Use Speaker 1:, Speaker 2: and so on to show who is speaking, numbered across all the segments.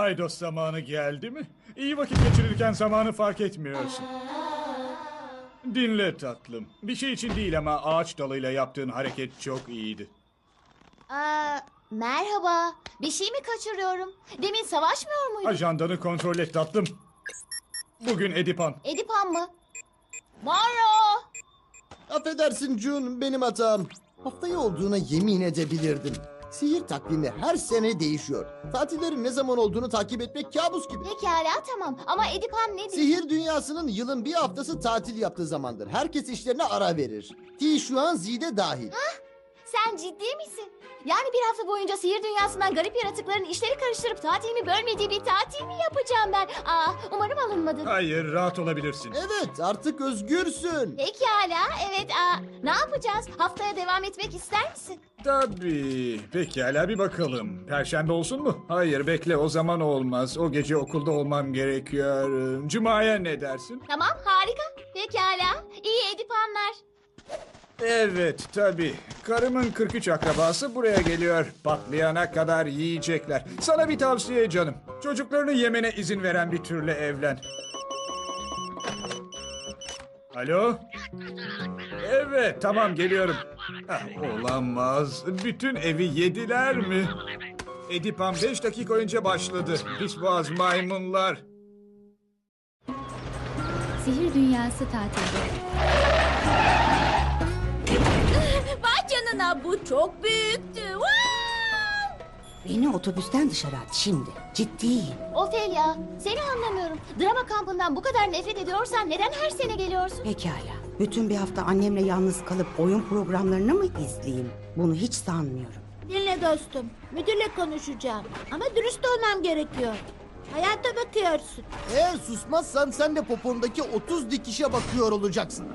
Speaker 1: Paydos zamanı geldi mi? İyi vakit geçirirken zamanı fark etmiyorsun. Dinle tatlım. Bir şey için değil ama ağaç dalıyla yaptığın hareket çok iyiydi.
Speaker 2: Aa, merhaba. Bir şey mi kaçırıyorum? Demin savaşmıyor muyduk?
Speaker 1: Ajandanı kontrol et tatlım. Bugün Edipan.
Speaker 2: Edipan mı? Maro!
Speaker 3: Affedersin Jun, benim hatam. Haftaya olduğuna yemin edebilirdim. Sihir takvimi her sene değişiyor. Tatillerin ne zaman olduğunu takip etmek kabus gibi.
Speaker 2: Pekala tamam ama Edipan nedir?
Speaker 3: Sihir dünyasının yılın bir haftası tatil yaptığı zamandır. Herkes işlerine ara verir. Ti şu an Zide dahil.
Speaker 2: Sen ciddi misin? Yani bir hafta boyunca sihir dünyasından garip yaratıkların işleri karıştırıp tatilimi bölmediği bir tatil mi yapacağım ben? Aa, umarım alınmadın.
Speaker 1: Hayır, rahat olabilirsin.
Speaker 3: Evet, artık özgürsün.
Speaker 2: Pekala, evet. Aa, ne yapacağız? Haftaya devam etmek ister misin?
Speaker 1: Tabii. Pekala bir bakalım. Perşembe olsun mu? Hayır, bekle o zaman olmaz. O gece okulda olmam gerekiyor. Cuma'ya ne dersin?
Speaker 2: Tamam, harika. Pekala. İyi Edipanlar.
Speaker 1: Evet, tabii. Karımın 43 akrabası buraya geliyor. Patlayana kadar yiyecekler. Sana bir tavsiye canım. Çocuklarını yemene izin veren bir türle evlen. Alo? Evet, tamam geliyorum. Ah, olamaz. Bütün evi yediler mi? Edipam 5 dakika önce başladı. Pis boğaz maymunlar.
Speaker 4: Sihir Dünyası tatilde.
Speaker 2: Canına bu çok büyüktü.
Speaker 5: Beni otobüsten dışarı at şimdi. Ciddiyim.
Speaker 2: Ofelia, seni anlamıyorum. Drama kampından bu kadar nefret ediyorsan neden her sene geliyorsun?
Speaker 5: Pekala. Bütün bir hafta annemle yalnız kalıp oyun programlarını mı izleyeyim? Bunu hiç sanmıyorum.
Speaker 6: Dinle dostum. Müdürle konuşacağım. Ama dürüst olmam gerekiyor. Hayata bakıyorsun.
Speaker 3: Eğer susmazsan sen de popondaki 30 dikişe bakıyor olacaksın.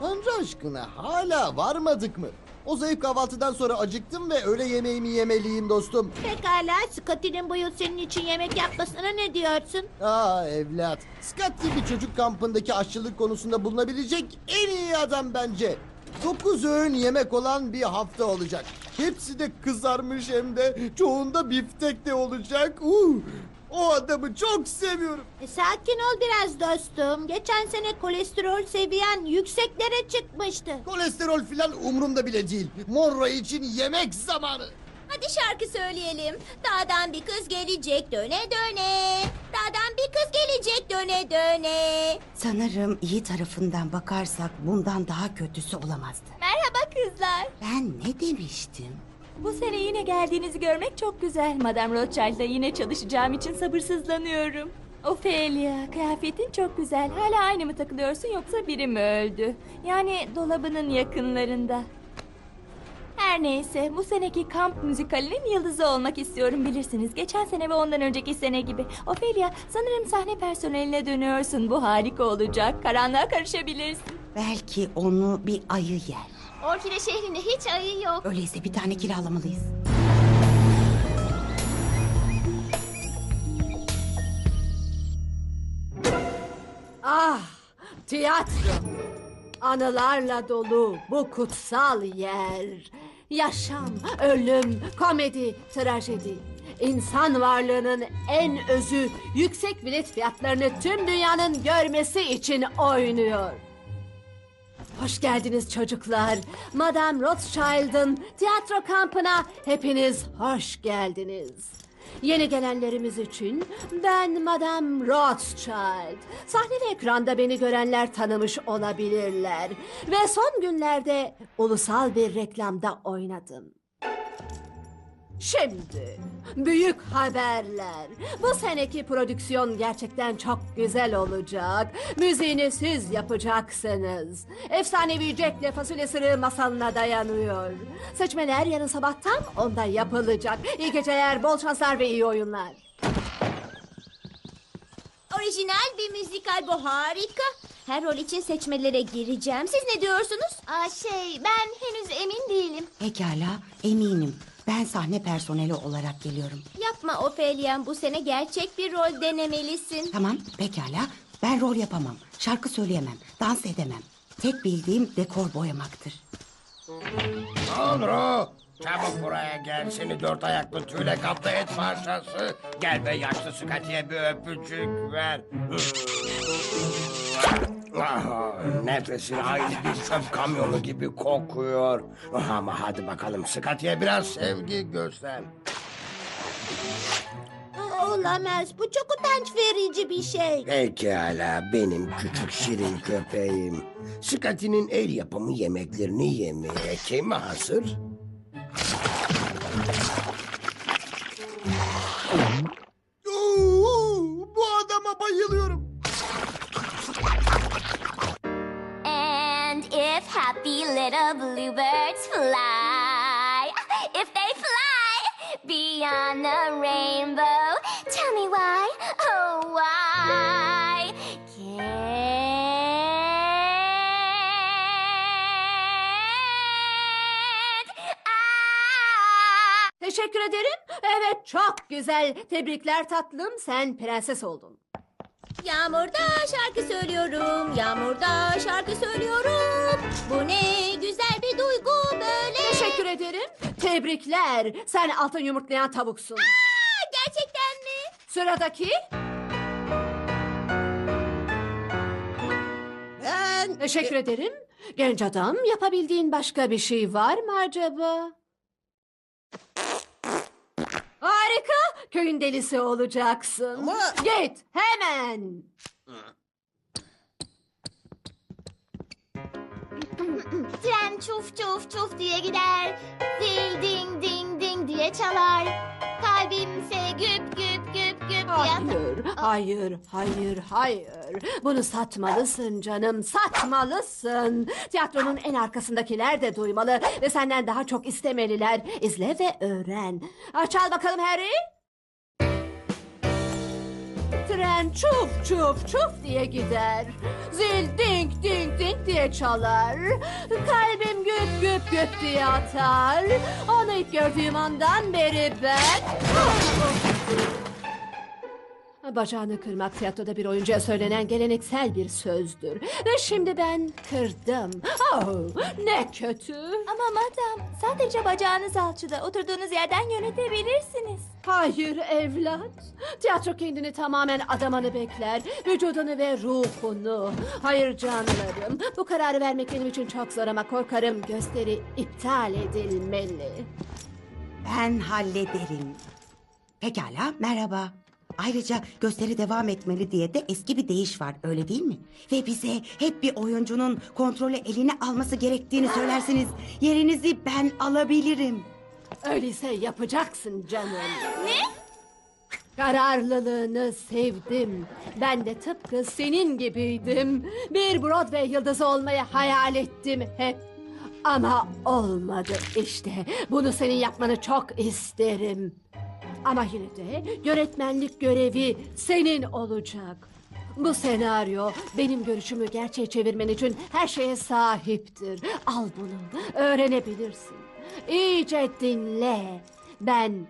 Speaker 3: Tanrı aşkına hala varmadık mı? O zayıf kahvaltıdan sonra acıktım ve öğle yemeğimi yemeliyim dostum.
Speaker 6: Pekala Scotty'nin bu yıl senin için yemek yapmasına ne diyorsun?
Speaker 3: Aa evlat. Scotty bir çocuk kampındaki aşçılık konusunda bulunabilecek en iyi adam bence. Dokuz öğün yemek olan bir hafta olacak. Hepsi de kızarmış hem de çoğunda biftek de olacak. Uh, o adamı çok seviyorum.
Speaker 6: E, sakin ol biraz dostum. Geçen sene kolesterol seviyen yükseklere çıkmıştı.
Speaker 3: Kolesterol filan umurumda bile değil. Monroe için yemek zamanı.
Speaker 2: Hadi şarkı söyleyelim. Dağdan bir kız gelecek döne döne. Dağdan bir kız gelecek döne döne.
Speaker 5: Sanırım iyi tarafından bakarsak bundan daha kötüsü olamazdı.
Speaker 4: Merhaba kızlar.
Speaker 5: Ben ne demiştim?
Speaker 4: Bu sene yine geldiğinizi görmek çok güzel. Madame Rothschild'la yine çalışacağım için sabırsızlanıyorum. Ophelia, kıyafetin çok güzel. Hala aynı mı takılıyorsun yoksa biri mi öldü? Yani dolabının yakınlarında. Her neyse, bu seneki kamp müzikalinin yıldızı olmak istiyorum bilirsiniz. Geçen sene ve ondan önceki sene gibi. Ophelia, sanırım sahne personeline dönüyorsun. Bu harika olacak. Karanlığa karışabilirsin.
Speaker 5: Belki onu bir ayı yer.
Speaker 2: Orkide şehrinde hiç ayı yok.
Speaker 5: Öyleyse bir tane kiralamalıyız.
Speaker 6: Ah tiyatro. Anılarla dolu bu kutsal yer. Yaşam, ölüm, komedi, trajedi. İnsan varlığının en özü yüksek bilet fiyatlarını tüm dünyanın görmesi için oynuyor. Hoş geldiniz çocuklar. Madame Rothschild'ın tiyatro kampına hepiniz hoş geldiniz. Yeni gelenlerimiz için ben Madame Rothschild. Sahne ve ekranda beni görenler tanımış olabilirler. Ve son günlerde ulusal bir reklamda oynadım. Şimdi büyük haberler. Bu seneki prodüksiyon gerçekten çok güzel olacak. Müziğini siz yapacaksınız. Efsanevi Jack'le fasulye sırığı masalına dayanıyor. Seçmeler yarın sabah tam onda yapılacak. İyi geceler, bol şanslar ve iyi oyunlar.
Speaker 2: Orijinal bir müzikal bu harika. Her rol için seçmelere gireceğim. Siz ne diyorsunuz? Aa, şey ben henüz emin değilim.
Speaker 5: Pekala, eminim. Ben sahne personeli olarak geliyorum.
Speaker 2: Yapma Ophelia'm bu sene gerçek bir rol denemelisin.
Speaker 5: Tamam, pekala. Ben rol yapamam. Şarkı söyleyemem, dans edemem. Tek bildiğim dekor boyamaktır.
Speaker 3: Tanrı!
Speaker 7: Çabuk buraya gel seni dört ayaklı tüyle kaplı et parçası. Gel ve yaşlı Scotty'ye bir öpücük ver. Ah, Nefesin aynı bir çöp kamyonu gibi kokuyor. Ama hadi bakalım Scotty'ye biraz sevgi göster.
Speaker 2: Olamaz. Bu çok utanç verici bir şey.
Speaker 7: Pekala benim küçük şirin köpeğim. Scotty'nin el yapımı yemeklerini yemeye kim hazır?
Speaker 2: Happy little bluebirds fly, if they fly beyond the rainbow, tell me why, oh why can't I?
Speaker 6: Teşekkür ederim. Evet çok güzel. Tebrikler tatlım. Sen prenses oldun.
Speaker 2: Yağmurda şarkı söylüyorum, yağmurda şarkı söylüyorum. Bu ne güzel bir duygu böyle.
Speaker 6: Teşekkür ederim. Tebrikler. Sen altın yumurtlayan tavuksun.
Speaker 2: Aa, gerçekten mi?
Speaker 6: Sıradaki.
Speaker 3: Ben...
Speaker 6: Teşekkür ederim. Genç adam yapabildiğin başka bir şey var mı acaba? Köyün delisi olacaksın.
Speaker 3: Ama-
Speaker 6: Git hemen.
Speaker 2: Tren çuf çuf çuf diye gider. Zil ding ding ding diye çalar. Kalbimse güp güp güp güp diye atar.
Speaker 6: Hayır, hayır, hayır, hayır. Bunu satmalısın canım, satmalısın. Tiyatronun en arkasındakiler de duymalı ve senden daha çok istemeliler. İzle ve öğren. Ah, Çal bakalım Harry. Tren çuf çuf çuf diye gider. Zil ding ding ding diye çalar. Kalbim güp güp güp diye atar. Onu ilk gördüğüm andan beri ben... Bacağını kırmak tiyatroda bir oyuncuya söylenen geleneksel bir sözdür. Ve şimdi ben kırdım. Oh, ne kötü.
Speaker 4: Ama madam sadece bacağınız alçıda oturduğunuz yerden yönetebilirsiniz.
Speaker 6: Hayır evlat. Tiyatro kendini tamamen adamanı bekler. Vücudunu ve ruhunu. Hayır canlarım. Bu kararı vermek benim için çok zor ama korkarım gösteri iptal edilmeli.
Speaker 5: Ben hallederim. Pekala, merhaba. Ayrıca gösteri devam etmeli diye de eski bir deyiş var, öyle değil mi? Ve bize hep bir oyuncunun kontrolü eline alması gerektiğini söylersiniz. Yerinizi ben alabilirim.
Speaker 6: Öyleyse yapacaksın canım. Ne? Kararlılığını sevdim. Ben de tıpkı senin gibiydim. Bir Broadway yıldızı olmayı hayal ettim hep. Ama olmadı işte. Bunu senin yapmanı çok isterim. Ama yine de yönetmenlik görevi senin olacak. Bu senaryo benim görüşümü gerçeğe çevirmen için her şeye sahiptir. Al bunu, öğrenebilirsin. İyice dinle. Ben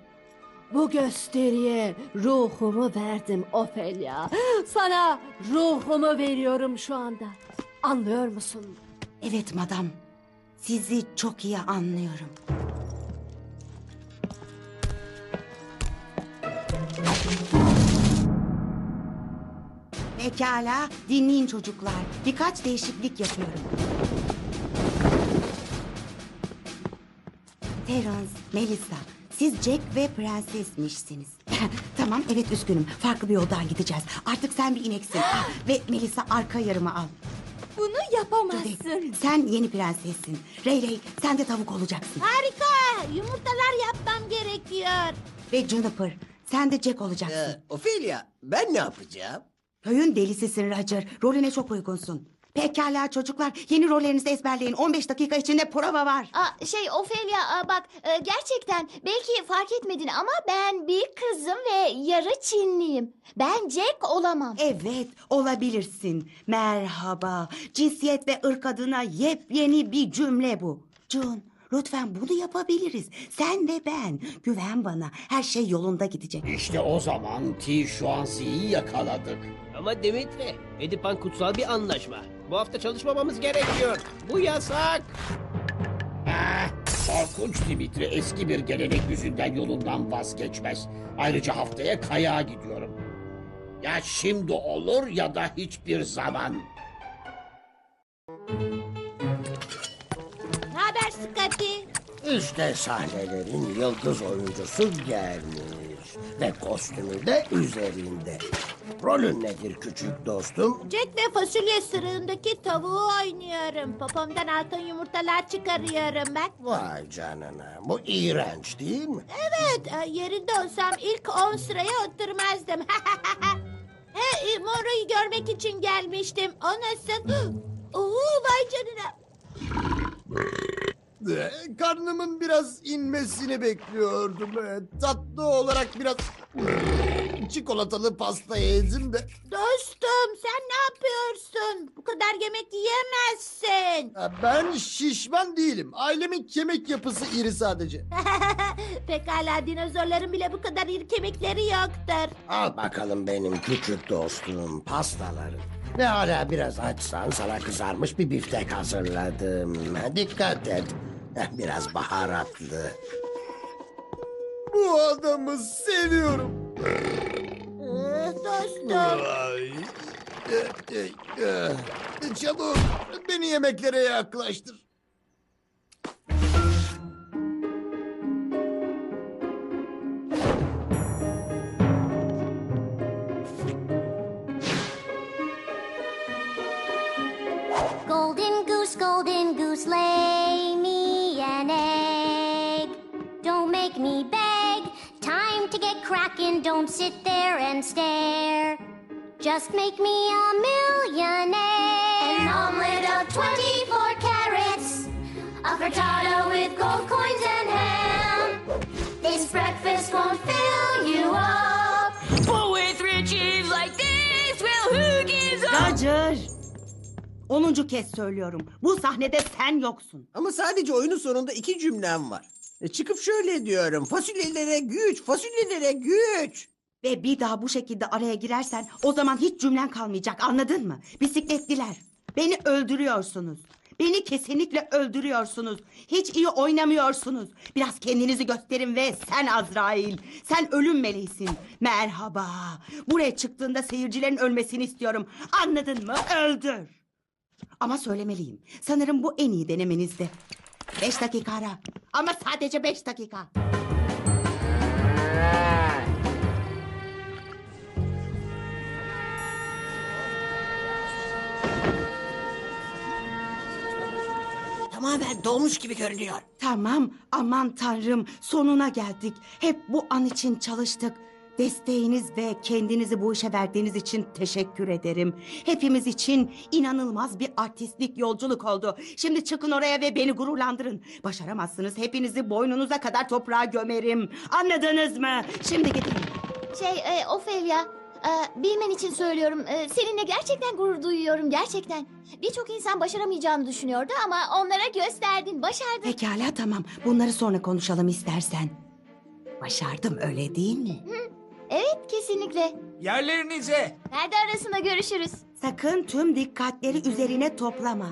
Speaker 6: bu gösteriye ruhumu verdim Ofelia. Sana ruhumu veriyorum şu anda. Anlıyor musun?
Speaker 5: Evet madam, sizi çok iyi anlıyorum. Pekala, dinleyin çocuklar. Birkaç değişiklik yapıyorum. Terence, Melissa, siz Jack ve prensesmişsiniz. tamam, evet üzgünüm. Farklı bir yoldan gideceğiz. Artık sen bir ineksin. Ah, ve Melissa arka yarımı al.
Speaker 4: Bunu yapamazsın.
Speaker 5: sen yeni prensessin. Ray Ray, sen de tavuk olacaksın.
Speaker 2: Harika. Yumurtalar yapmam gerekiyor.
Speaker 5: Ve Juniper, sen de Jack olacaksın.
Speaker 3: Ee, Ophelia, ben ne yapacağım?
Speaker 5: Köyün delisisin Roger. Rolüne çok uygunsun. Pekala çocuklar, yeni rollerinizi ezberleyin. 15 dakika içinde prova var.
Speaker 2: Aa, şey Ofelia aa, bak e, gerçekten belki fark etmedin ama ben bir kızım ve yarı Çinliyim. Ben Jack olamam.
Speaker 5: Evet, olabilirsin. Merhaba. Cinsiyet ve ırk adına yepyeni bir cümle bu. June, lütfen bunu yapabiliriz. Sen ve ben. Güven bana. Her şey yolunda gidecek.
Speaker 8: İşte o zaman T Şuanzi'yi yakaladık.
Speaker 9: Ama Dimitri, Edipan kutsal bir anlaşma. Bu hafta çalışmamamız gerekiyor. Bu yasak.
Speaker 8: Ah, korkunç Dimitri eski bir gelenek yüzünden yolundan vazgeçmez. Ayrıca haftaya kayağa gidiyorum. Ya şimdi olur ya da hiçbir zaman.
Speaker 7: İşte sahnelerin yıldız oyuncusu gelmiş. Ve kostümü de üzerinde. Rolün nedir küçük dostum?
Speaker 2: Jack ve fasulye sırığındaki tavuğu oynuyorum. Popomdan altın yumurtalar çıkarıyorum bak.
Speaker 7: Vay canına. Bu iğrenç değil mi?
Speaker 2: Evet, e, yerinde olsam ilk 10 sıraya oturmazdım. He, e, görmek için gelmiştim. O nasıl? Oo, vay canına.
Speaker 3: Karnımın biraz inmesini bekliyordum. Ee, Tatlı olarak biraz çikolatalı pasta yedim de.
Speaker 2: Dostum sen ne yapıyorsun? Bu kadar yemek yiyemezsin.
Speaker 3: Ben şişman değilim. Ailemin kemik yapısı iri sadece.
Speaker 2: Pekala dinozorların bile bu kadar iri kemikleri yoktur.
Speaker 7: Al bakalım benim küçük dostum pastaların. Ve hala biraz açsan sana kızarmış bir biftek hazırladım. Dikkat et. Biraz baharatlı.
Speaker 3: Bu adamı seviyorum.
Speaker 2: Eh, Dostum.
Speaker 3: Ay. Çabuk beni yemeklere yaklaştır.
Speaker 10: Golden goose, golden goose, lay Time to get cracking, don't sit there and stare. Just make me a millionaire. An omelet of 24 carrots. A frittata with gold coins and ham. This breakfast won't fill you up.
Speaker 4: But with riches like this, well who gives up?
Speaker 5: Roger! Onuncu kez söylüyorum. Bu sahnede sen yoksun.
Speaker 11: Ama sadece oyunun sonunda iki cümlem var. E, çıkıp şöyle diyorum. Fasulyelere güç, fasulyelere güç.
Speaker 5: Ve bir daha bu şekilde araya girersen o zaman hiç cümlen kalmayacak anladın mı? Bisikletliler. Beni öldürüyorsunuz. Beni kesinlikle öldürüyorsunuz. Hiç iyi oynamıyorsunuz. Biraz kendinizi gösterin ve sen Azrail. Sen ölüm meleğisin. Merhaba. Buraya çıktığında seyircilerin ölmesini istiyorum. Anladın mı? Öldür. Ama söylemeliyim. Sanırım bu en iyi denemenizdi. Beş dakika ara. Ama sadece beş dakika.
Speaker 11: Tamamen dolmuş gibi görünüyor.
Speaker 5: Tamam aman tanrım sonuna geldik. Hep bu an için çalıştık. Desteğiniz ve kendinizi bu işe verdiğiniz için teşekkür ederim. Hepimiz için inanılmaz bir artistlik yolculuk oldu. Şimdi çıkın oraya ve beni gururlandırın. Başaramazsınız hepinizi boynunuza kadar toprağa gömerim. Anladınız mı? Şimdi gidin.
Speaker 2: Şey, e, Ofelia, e, bilmen için söylüyorum. E, seninle gerçekten gurur duyuyorum, gerçekten. Birçok insan başaramayacağını düşünüyordu ama onlara gösterdin, başardın.
Speaker 5: Pekala tamam bunları sonra konuşalım istersen. Başardım öyle değil mi?
Speaker 2: Evet, kesinlikle.
Speaker 1: Yerlerinize.
Speaker 2: Perde arasında görüşürüz.
Speaker 5: Sakın tüm dikkatleri üzerine toplama.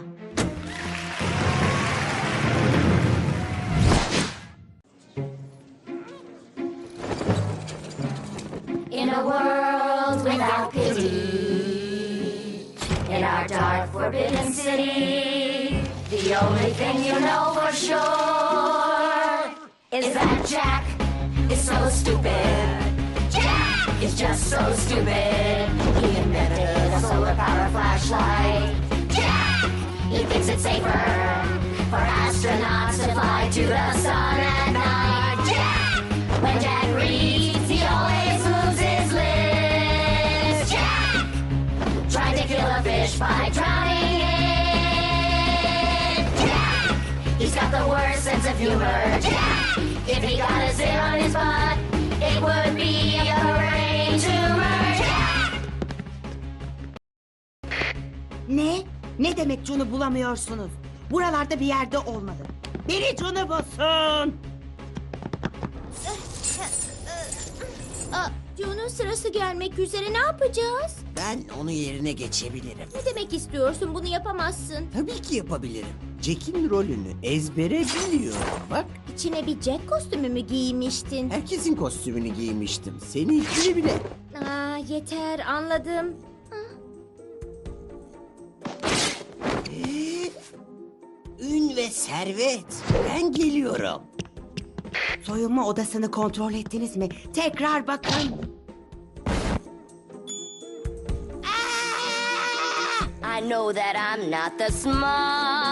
Speaker 10: In a world without pity, in our dark, forbidden city, the only thing you know for sure is that Jack is so stupid. Is just so stupid. He invented a solar power flashlight. Jack! He thinks it's safer for astronauts to fly to the sun at night. Jack! When Jack reads, he always moves his lips. Jack! Tried to kill a fish by drowning it. Jack! He's got the worst sense of humor. Jack! If he got a zit on his butt, it would be a brain
Speaker 5: Ne? Ne demek Cun'u bulamıyorsunuz? Buralarda bir yerde olmalı. Biri Cun'u bulsun.
Speaker 2: Aa, Joe'nun sırası gelmek üzere ne yapacağız?
Speaker 11: Ben onun yerine geçebilirim.
Speaker 2: Ne demek istiyorsun bunu yapamazsın.
Speaker 11: Tabii ki yapabilirim. Jack'in rolünü ezbere biliyorum. Bak
Speaker 2: İçine bir Jack kostümü mü giymiştin?
Speaker 11: herkesin kostümünü giymiştim. Seninkini bile.
Speaker 2: Aa, yeter anladım.
Speaker 11: Ün ve servet. Ben geliyorum.
Speaker 5: Soyunma odasını kontrol ettiniz mi? Tekrar bakın.
Speaker 10: I know that I'm not the smartest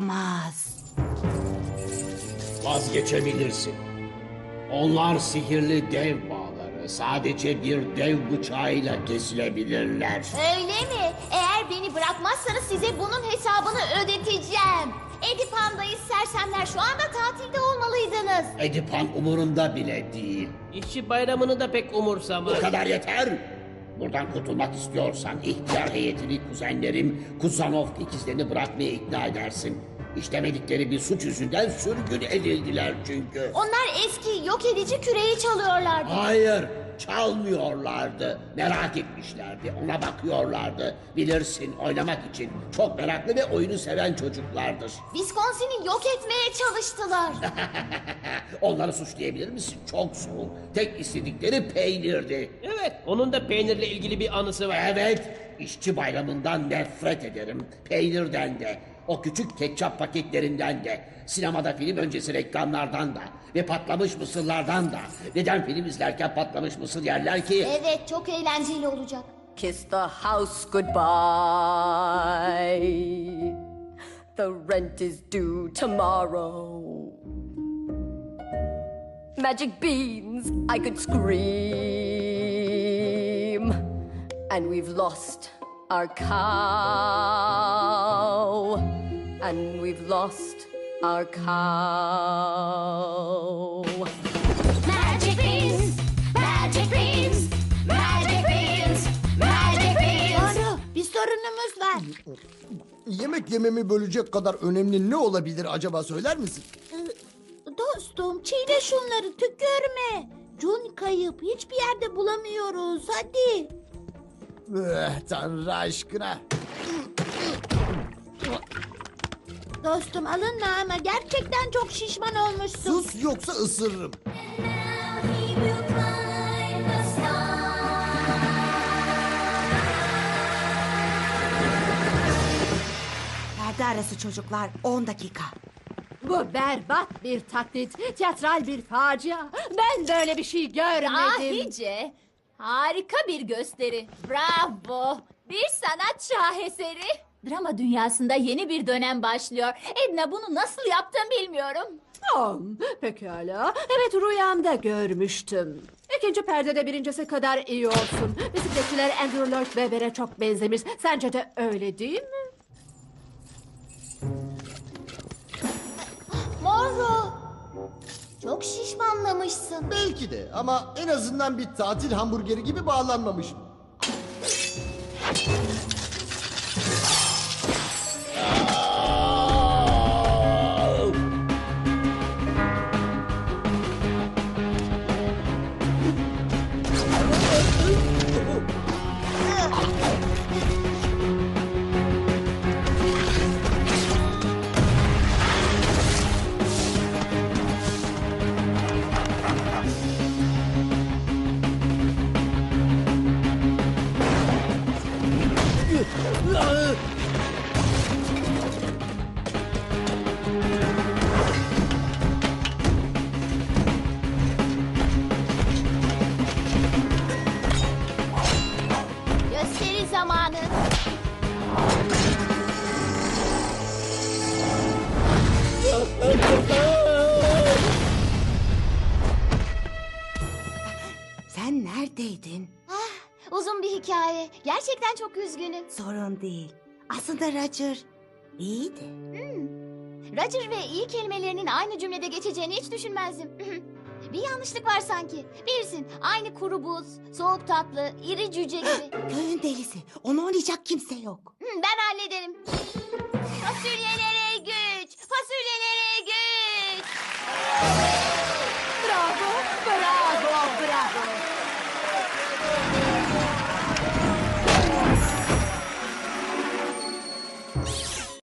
Speaker 5: olamaz.
Speaker 8: Vazgeçebilirsin. Onlar sihirli dev bağları. Sadece bir dev bıçağıyla kesilebilirler.
Speaker 2: Öyle mi? Eğer beni bırakmazsanız size bunun hesabını ödeteceğim. Edipanda'yı sersemler şu anda tatilde olmalıydınız.
Speaker 8: Edipan umurunda bile değil.
Speaker 9: İşçi bayramını da pek umursamaz.
Speaker 8: Bu kadar yeter. Buradan kurtulmak istiyorsan ihtiyar heyetini kuzenlerim Kuzanov ikizlerini bırakmaya ikna edersin. İşlemedikleri bir suç yüzünden sürgün edildiler çünkü.
Speaker 2: Onlar eski yok edici küreyi çalıyorlardı.
Speaker 8: Hayır, çalmıyorlardı. Merak etmişlerdi, ona bakıyorlardı. Bilirsin, oynamak için çok meraklı ve oyunu seven çocuklardır.
Speaker 2: Wisconsin'i yok etmeye çalıştılar.
Speaker 8: Onları suçlayabilir misin? Çok soğuk. Tek istedikleri peynirdi.
Speaker 9: Evet, onun da peynirle ilgili bir anısı var.
Speaker 8: Evet, işçi bayramından nefret ederim. Peynirden de, o küçük ketçap paketlerinden de, sinemada film öncesi reklamlardan da ve patlamış mısırlardan da. Neden film izlerken patlamış mısır yerler ki?
Speaker 2: evet çok eğlenceli olacak.
Speaker 6: Kiss the house goodbye. The rent is due tomorrow. Magic beans, I could scream. And we've lost our cow. And we've lost our cow.
Speaker 10: Magic beans, magic beans, magic beans, magic beans.
Speaker 2: bir sorunumuz var.
Speaker 3: Yemek yememi bölecek kadar önemli ne olabilir acaba söyler misin?
Speaker 2: Dostum çiğne şunları tükürme. John kayıp hiçbir yerde bulamıyoruz hadi.
Speaker 3: Eh, Tanrı aşkına.
Speaker 2: Dostum alınma ama gerçekten çok şişman olmuşsun.
Speaker 3: Sus yoksa ısırırım.
Speaker 5: Perde arası çocuklar 10 dakika.
Speaker 6: Bu berbat bir taklit, tiyatral bir facia. Ben böyle bir şey görmedim.
Speaker 4: Ahice. Harika bir gösteri. Bravo. Bir sanat şaheseri. Drama dünyasında yeni bir dönem başlıyor. Edna bunu nasıl yaptın bilmiyorum.
Speaker 6: Tamam, pekala. Evet rüyamda görmüştüm. İkinci perdede birincisi kadar iyi olsun. Bisikletçiler Andrew Lloyd Webber'e çok benzemiş. Sence de öyle değil mi?
Speaker 2: Morro. Çok şişmanlamışsın.
Speaker 3: Belki de ama en azından bir tatil hamburgeri gibi bağlanmamışım.
Speaker 5: Sen neredeydin?
Speaker 2: Uzun bir hikaye. Gerçekten çok üzgünüm.
Speaker 5: Sorun değil. Aslında Roger iyiydi.
Speaker 2: Roger ve iyi kelimelerinin aynı cümlede geçeceğini hiç düşünmezdim. Bir yanlışlık var sanki. Bilirsin aynı kuru buz, soğuk tatlı, iri cüce gibi.
Speaker 5: Köyün delisi. Onu oynayacak kimse yok.
Speaker 2: Hı, ben hallederim. Fasulyelere güç, fasulyelere